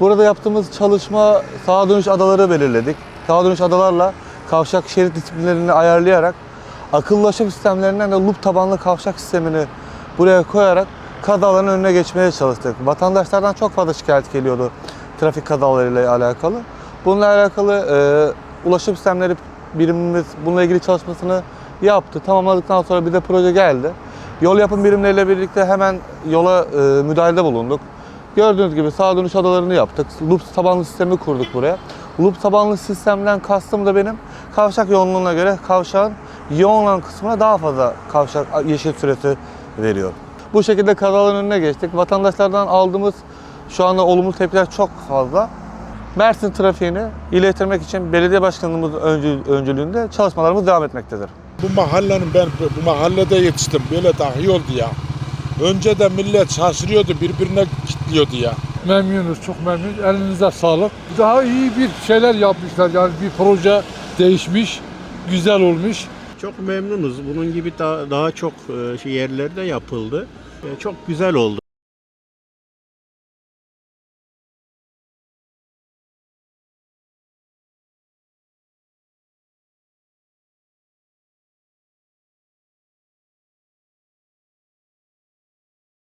Burada yaptığımız çalışma sağa dönüş adaları belirledik. Sağa dönüş adalarla kavşak şerit disiplinlerini ayarlayarak akıllı ulaşım sistemlerinden de loop tabanlı kavşak sistemini buraya koyarak kazaların önüne geçmeye çalıştık. Vatandaşlardan çok fazla şikayet geliyordu trafik kazalarıyla alakalı. Bununla alakalı e, ulaşım sistemleri birimimiz bununla ilgili çalışmasını yaptı. Tamamladıktan sonra bir de proje geldi. Yol yapım birimleriyle birlikte hemen yola e, müdahalede bulunduk. Gördüğünüz gibi sağ dönüş adalarını yaptık. Loop tabanlı sistemi kurduk buraya. Loop tabanlı sistemden kastım da benim kavşak yoğunluğuna göre kavşağın yoğun olan kısmına daha fazla kavşak yeşil süresi veriyor. Bu şekilde kazaların önüne geçtik. Vatandaşlardan aldığımız şu anda olumlu tepkiler çok fazla. Mersin trafiğini iyileştirmek için belediye başkanlığımız öncü, öncülüğünde çalışmalarımız devam etmektedir. Bu mahallenin ben bu mahallede yetiştim. Böyle dahi oldu ya. Önce de millet şaşırıyordu, birbirine kilitliyordu ya. Memnunuz, çok memnunuz. Elinize sağlık. Daha iyi bir şeyler yapmışlar. Yani bir proje değişmiş, güzel olmuş. Çok memnunuz. Bunun gibi daha, daha çok e, şey yerlerde yapıldı. E, Çok güzel oldu.